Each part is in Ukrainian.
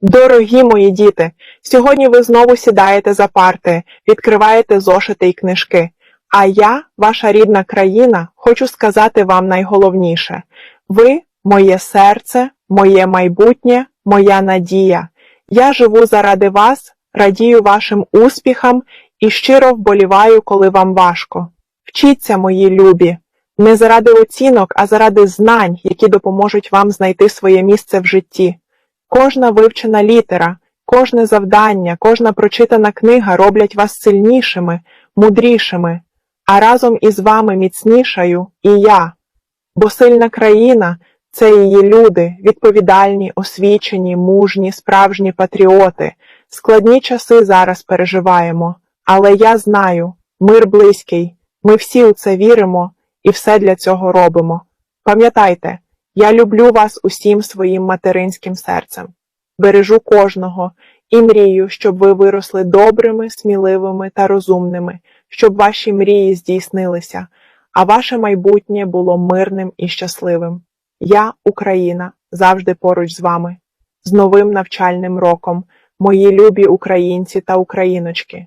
Дорогі мої діти, сьогодні ви знову сідаєте за парти, відкриваєте зошити й книжки. А я, ваша рідна країна, хочу сказати вам найголовніше. Ви моє серце, моє майбутнє, моя надія. Я живу заради вас, радію вашим успіхам і щиро вболіваю, коли вам важко. Вчіться, мої любі, не заради оцінок, а заради знань, які допоможуть вам знайти своє місце в житті. Кожна вивчена літера, кожне завдання, кожна прочитана книга роблять вас сильнішими, мудрішими, а разом із вами міцнішаю і я. Бо сильна країна це її люди, відповідальні, освічені, мужні, справжні патріоти. Складні часи зараз переживаємо, але я знаю, мир близький, ми всі у це віримо і все для цього робимо. Пам'ятайте, я люблю вас усім своїм материнським серцем. Бережу кожного і мрію, щоб ви виросли добрими, сміливими та розумними, щоб ваші мрії здійснилися, а ваше майбутнє було мирним і щасливим. Я, Україна, завжди поруч з вами. З новим навчальним роком, мої любі українці та україночки.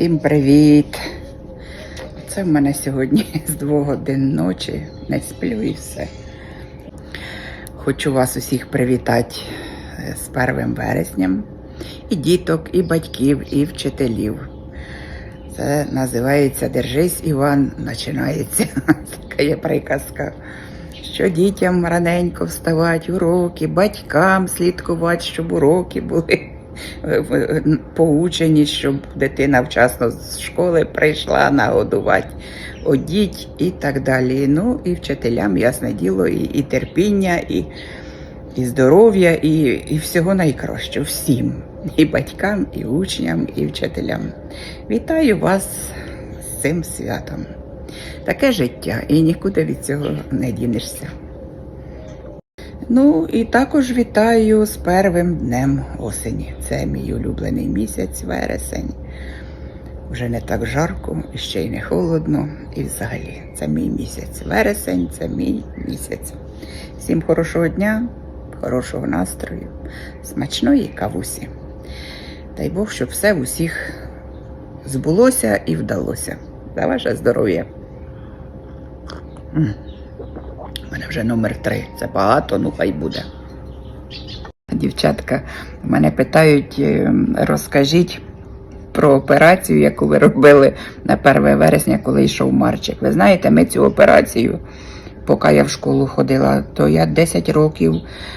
Всім привіт! Це в мене сьогодні з двох годин ночі. Не сплю і все. Хочу вас усіх привітати е, з 1 вересням. І діток, і батьків, і вчителів. Це називається Держись, Іван, починається. Така є приказка. Що дітям раненько вставати, уроки, батькам слідкувати, щоб уроки були поучені, щоб дитина вчасно з школи прийшла нагодувати, одіть і так далі. Ну і вчителям, ясне діло, і, і терпіння, і, і здоров'я, і, і всього найкращого всім. І батькам, і учням, і вчителям. Вітаю вас з цим святом. Таке життя, і нікуди від цього не дінешся. Ну і також вітаю з первим днем осені. Це мій улюблений місяць, вересень. Вже не так жарко, і ще й не холодно. І взагалі, це мій місяць. Вересень це мій місяць. Всім хорошого дня, хорошого настрою, смачної кавусі. Дай Бог, щоб все усіх збулося і вдалося. За ваше здоров'я. Мене вже номер три. Це багато, ну хай буде. Дівчатка мене питають, е, розкажіть про операцію, яку ви робили на 1 вересня, коли йшов Марчик. Ви знаєте, ми цю операцію, поки я в школу ходила, то я 10 років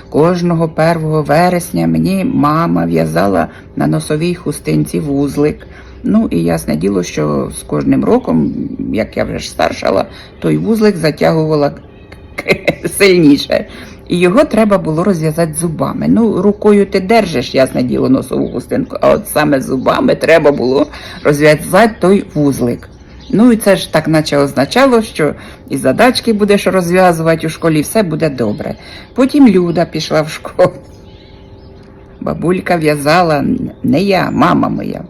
кожного 1 вересня мені мама в'язала на носовій хустинці вузлик. Ну і ясне діло, що з кожним роком, як я вже старшала, той вузлик затягувала сильніше. і його треба було розв'язати зубами. Ну, рукою ти держиш, ясне діло, носову хустинку, а от саме зубами треба було розв'язати той вузлик. Ну і це ж так наче означало, що і задачки будеш розв'язувати у школі, все буде добре. Потім Люда пішла в школу. Бабулька в'язала, не я, мама моя,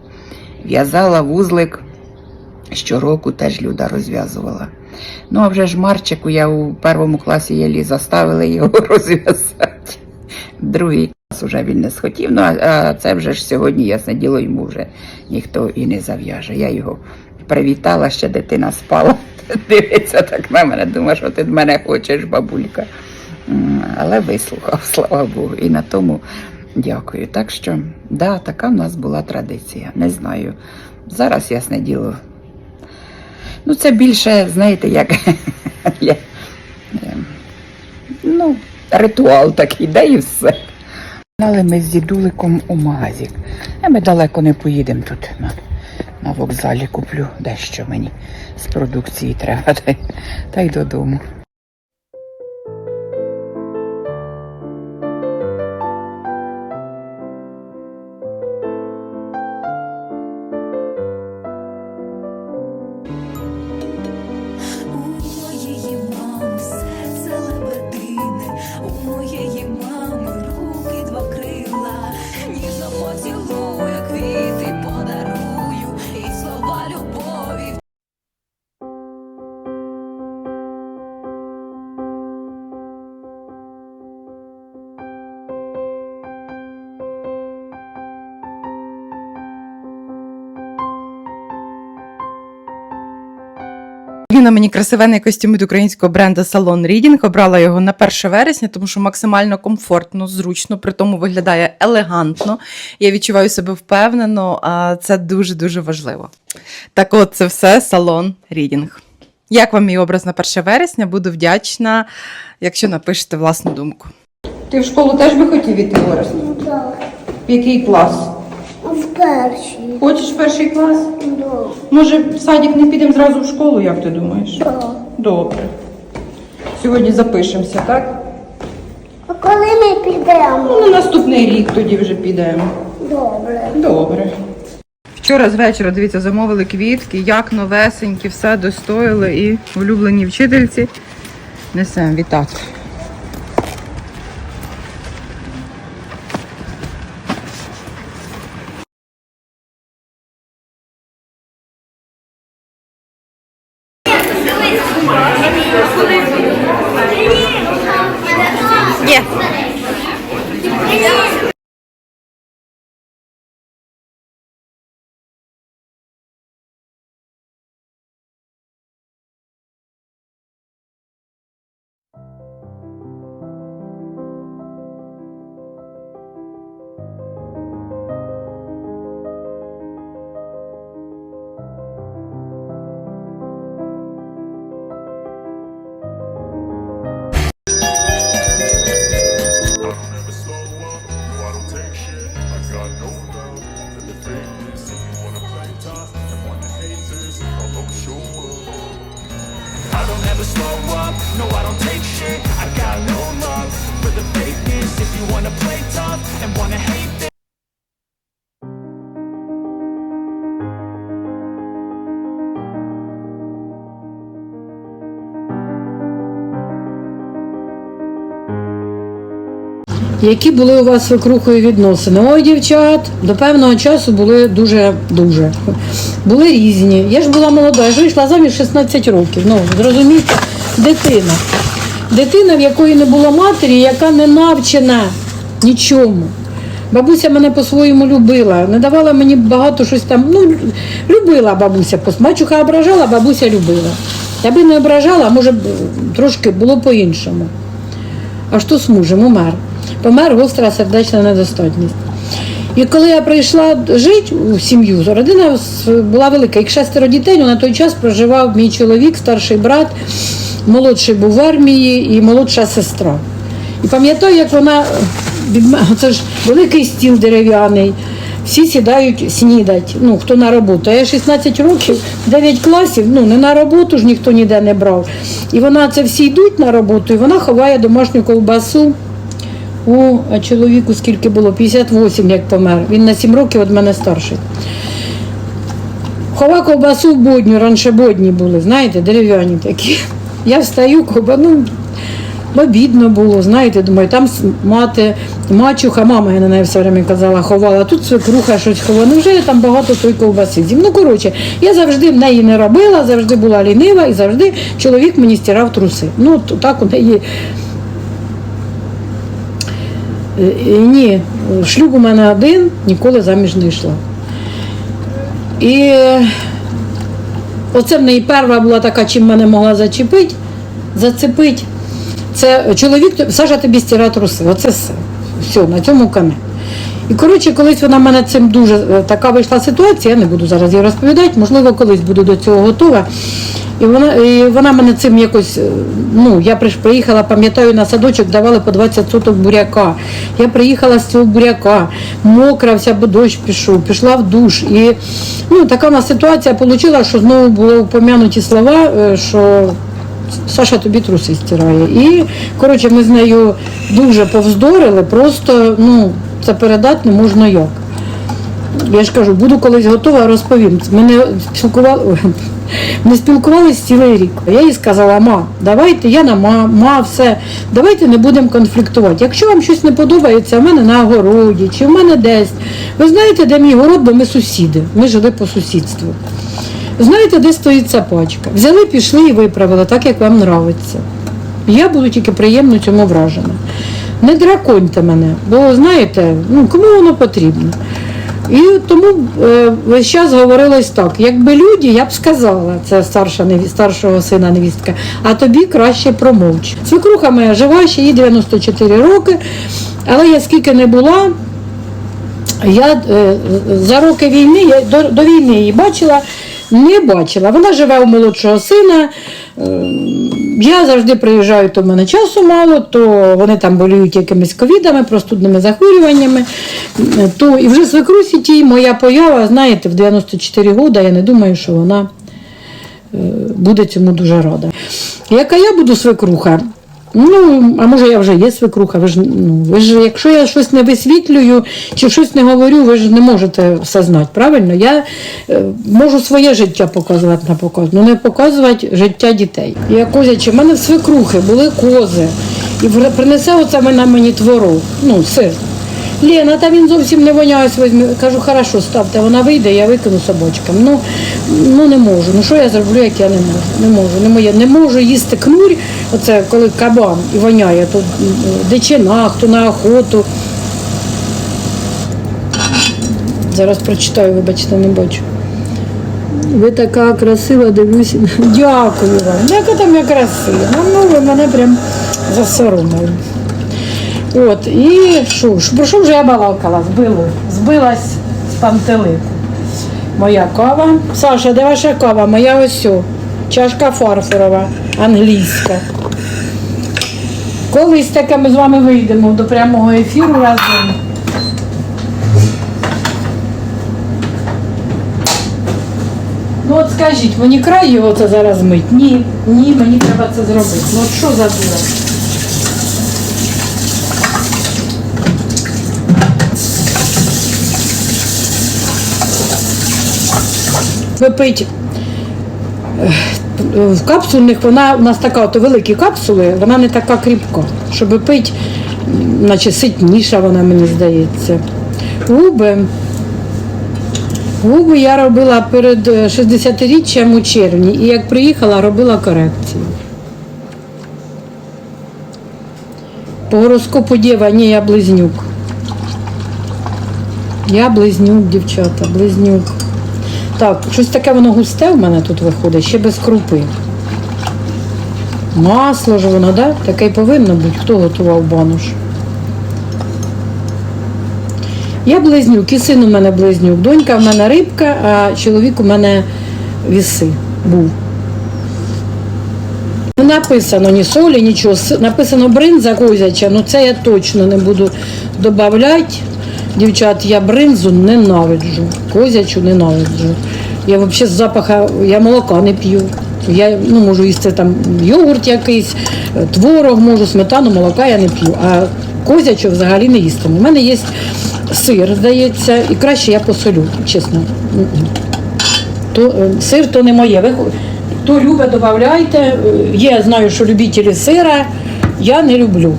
в'язала вузлик. Щороку теж Люда розв'язувала. Ну, а вже ж Марчику я у першому класі єлі заставили його розв'язати. Другий клас вже він не схотів. Ну, а, це вже ж сьогодні, ясне діло, йому вже ніхто і не зав'яже. Я його привітала, ще дитина спала. Дивиться так на мене, думає, що ти від мене хочеш, бабулька. Але вислухав, слава Богу. І на тому дякую. Так що, да, така в нас була традиція. Не знаю. Зараз, ясне діло, Ну, це більше, знаєте, як, як ем, ну, ритуал такий, да і все. Але ми з дідуликом у магазик. А ми далеко не поїдемо тут. На, на вокзалі куплю дещо мені з продукції треба, та й додому. Сьогодні на мені красивенний костюм від українського бренду Салон Рідінг. Обрала його на 1 вересня, тому що максимально комфортно, зручно, при тому виглядає елегантно. Я відчуваю себе впевнено, а це дуже-дуже важливо. Так от, це все салон Рідінг. Як вам мій образ на 1 вересня? Буду вдячна, якщо напишете власну думку. Ти в школу теж би хотів іти вересня? Так, В який клас? В першій. Хочеш перший клас? Да. Може, в садик не підемо зразу в школу, як ти думаєш? Да. Добре. Сьогодні запишемося, так? А коли ми Ну, підемо? на наступний рік тоді вже підемо. Добре. Добре. Вчора з вечора, дивіться, замовили квітки, як новесенькі, все достоїли і улюблені вчительці. Несемо вітати. Є. and wanna hate this Які були у вас свекрухою відносини? Ой, дівчат, до певного часу були дуже-дуже. Були різні. Я ж була молода, я ж вийшла заміж 16 років. Ну, зрозумійте, дитина. Дитина, в якої не було матері, яка не навчена нічому. Бабуся мене по-своєму любила, не давала мені багато щось там. Ну, любила бабуся. Мачуха ображала, бабуся любила. Якби не ображала, може трошки було по-іншому. А що з мужем умер? Помер гостра сердечна недостатність. І коли я прийшла жити у сім'ю, родина була велика, їх шестеро дітей, на той час проживав мій чоловік, старший брат, молодший був в армії і молодша сестра. І пам'ятаю, як вона це ж великий стіл дерев'яний, всі сідають снідать. Ну, хто на роботу. Я 16 років, 9 класів, ну не на роботу ж ніхто ніде не брав. І вона це всі йдуть на роботу, і вона ховає домашню ковбасу. У чоловіку скільки було? 58, як помер. Він на 7 років від мене старший. Хова ковбасу в бодню, раніше бодні були, знаєте, дерев'яні такі. Я встаю, ковба, ну, обідно було, знаєте, думаю, там мати, мачуха, мама я на неї все время казала, ховала, тут свекруха щось ховала. Ну вже там багато той ковбаси з'їм. Ну, коротше, я завжди в неї не робила, завжди була лінива і завжди чоловік мені стирав труси. Ну, то так у неї. Е, е, Ні, шлюб у мене один, ніколи заміж не йшла. І оце в неї перша була така, чим мене могла зачепити, зацепити. Це чоловік, Саша тобі стира труси. Оце все. Все, на цьому кане. І коротше, колись вона мене цим дуже е, така вийшла ситуація, я не буду зараз її розповідати, можливо, колись буду до цього готова. І вона, і вона мене цим якось, е, ну, я приїхала, пам'ятаю, на садочок давали по 20 соток буряка. Я приїхала з цього буряка, мокра вся, бо дощ пішов, пішла в душ. І ну, така у нас ситуація вийшла, що знову були упомянуті слова, е, що Саша тобі труси стирає. І коротше, ми з нею дуже повздорили, просто ну, це передати не можна як. Я ж кажу, буду колись готова, розповім. Ми не спілкували, не спілкувалися цілий рік. Я їй сказала, ма, давайте, я на ма, ма, все, давайте не будемо конфліктувати. Якщо вам щось не подобається, в мене на огороді чи в мене десь. Ви знаєте, де мій город, бо ми сусіди, ми жили по сусідству. Знаєте, де стоїть ця пачка? Взяли, пішли і виправили, так як вам нравиться. Я буду тільки приємно цьому вражена. Не драконьте мене, бо знаєте, ну кому воно потрібно. І тому е, весь час говорилось так, якби люди, я б сказала, це старша неві- старшого сина невістка, а тобі краще промовч. Свекруха моя жива, ще їй 94 роки, але я скільки не була, я е, за роки війни, я до, до війни її бачила, не бачила. Вона живе у молодшого сина. Е, Я завжди приїжджаю, то в мене часу мало, то вони там боліють якимись ковідами, простудними захворюваннями. Е, То і вже свекрусі тій моя поява, знаєте, в 94 роки, я не думаю, що вона е, буде цьому дуже рада. Яка я буду свекруха? Ну, а може я вже є свекруха, ви ж, ну, ви ж, якщо я щось не висвітлюю чи щось не говорю, ви ж не можете все знати, правильно? Я е, можу своє життя показувати на показ, але не показувати життя дітей. Я козячі, в мене свекрухи були кози. І принесе оце мене мені творог, ну, сир. Лена, та він зовсім не воняє возьми. Кажу, хорошо, ставте, вона вийде, я викину собачкам. Ну, ну не можу. Ну що я зроблю, як я не можу? Не можу, не моє. Не можу їсти кнурь, оце коли кабан і воняє, то м, дичина, хто на охоту. Зараз прочитаю, вибачте, не бачу. Ви така красива, дивлюся. Дякую вам. Яка там я красива. Ну, ви мене прям засоромили. От, і що ж, про що вже я балакала? Збило, збилась з пантелику. Моя кава. Саша, де ваша кава? Моя ось. Чашка фарфорова, англійська. Колись таке ми з вами вийдемо до прямого ефіру разом. Ну от скажіть, мені край його це зараз мить? Ні, ні, мені треба це зробити. Ну от що за дура? випить в капсульних, вона у нас така, от великі капсули, вона не така кріпка. Щоб пити, наче ситніша вона, мені здається. Губи. Губи я робила перед е, 60-річчям у червні і як приїхала, робила корекцію. По гороскопу Дєва, ні, я близнюк. Я близнюк, дівчата, близнюк. Так, щось таке воно густе в мене тут виходить, ще без крупи. Масло ж воно, да? Таке й повинно бути. Хто готував бануш? Я близнюк, і син у мене близнюк. Донька в мене рибка, а чоловік у мене віси був. Не написано ні солі, нічого. Написано бринза козяча, ну це я точно не буду додавати. Дівчат, я бринзу ненавиджу, козячу ненавиджу. Я взагалі з запаха, я молока не п'ю. Я ну, можу їсти там йогурт якийсь, творог можу, сметану, молока я не п'ю. А козячу взагалі не їстиму. У мене є сир, здається, і краще я посолю, чесно. То, е, сир то не моє. Ви, хто любить, додавайте. Е, Є, я знаю, що любителі сира, я не люблю.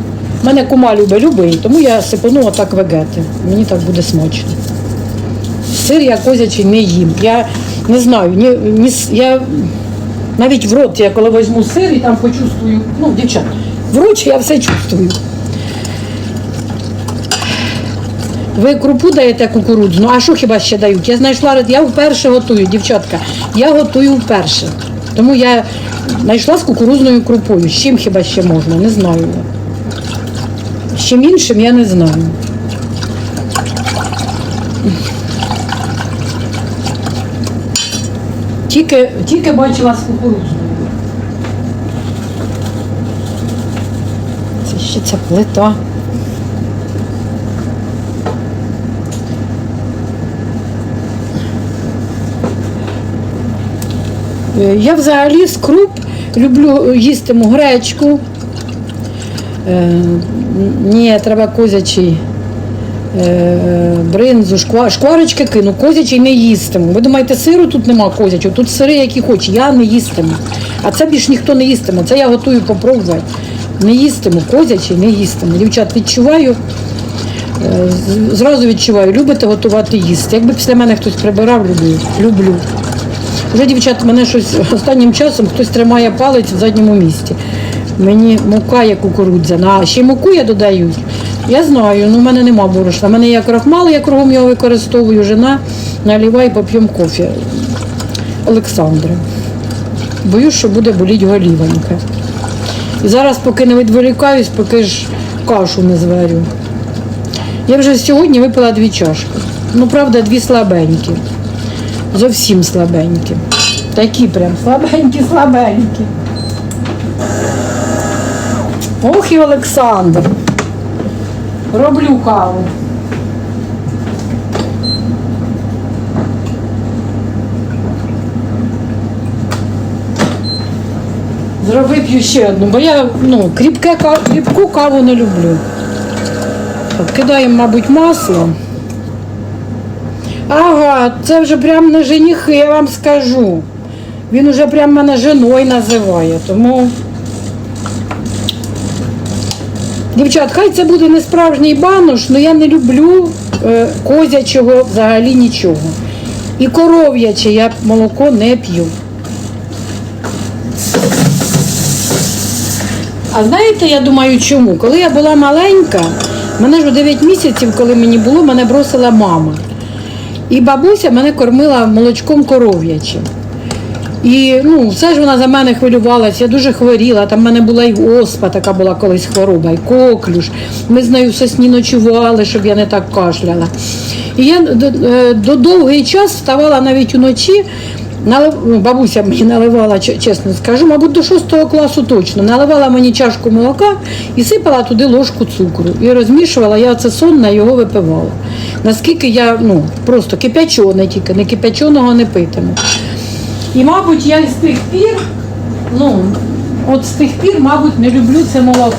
Мене кума любить любий, тому я сипану отак вегети. Мені так буде смачно. Сир я козячий не їм. Я не знаю, ні, ні, я навіть в рот, я коли візьму сир і там почувствую, ну, дівчат, в роті я все чувствую. Ви крупу даєте кукурудзну, а що хіба ще дають? Я знайшла, я вперше готую, дівчатка. Я готую вперше. Тому я знайшла з кукурузною крупою. З чим хіба ще можна? Не знаю. Чим іншим я не знаю. Тільки, тільки бачила з кукурузною. Це ще ця плита. Е, Я взагалі з круп люблю їстиму гречку. Ні, треба козячий. Е, бринзу, шква... шкварочки кину, козячий не їстиму. Ви думаєте, сиру тут нема козячого, тут сири, які хоч, я не їстиму. А це більш ніхто не їстиме. Це я готую попробувати. Не їстиму, козячий не їстиму. Дівчат, відчуваю, е, зразу відчуваю, любите готувати їсти. Якби після мене хтось прибирав, люблю. люблю. Вже дівчат, мене щось останнім часом хтось тримає палець в задньому місці. Мені мука є кукурудзяна, а ще муку я додаю. Я знаю, ну в мене нема борошна. У мене є крахмал, я кругом його використовую. Жена наливай, поп'ємо кофе. Олександре. Боюсь, що буде боліть голівонька. І зараз, поки не відволікаюсь, поки ж кашу не зварю. Я вже сьогодні випила дві чашки. Ну, правда, дві слабенькі. Зовсім слабенькі. Такі прям слабенькі, слабенькі. Ох і Олександр. Роблю каву. Зроби п'ю ще одну, бо я ну, кріпке, кріпку каву не люблю. Кидаємо, мабуть, масло. Ага, це вже прям не женихи, я вам скажу. Він уже прям мене женою називає, тому. Дівчат, хай це буде не справжній банош, але я не люблю е, козячого взагалі нічого. І коров'яче я молоко не п'ю. А знаєте, я думаю, чому? Коли я була маленька, мене ж у 9 місяців, коли мені було, мене бросила мама. І бабуся мене кормила молочком коров'ячим. І ну, все ж вона за мене хвилювалася, я дуже хворіла. Там в мене була і оспа, така була колись хвороба, і коклюш. Ми з нею в сосні ночували, щоб я не так кашляла. І я до, е, до довгий час вставала навіть уночі. Ну, Бабуся мені наливала, чесно скажу, мабуть, до 6 класу точно. Наливала мені чашку молока і сипала туди ложку цукру. І розмішувала, я це сонна його випивала. Наскільки я ну, просто кипячоне тільки, не кипяченого не питиму. І, мабуть, я з тих пір, ну, от з тих пір, мабуть, не люблю це молоко.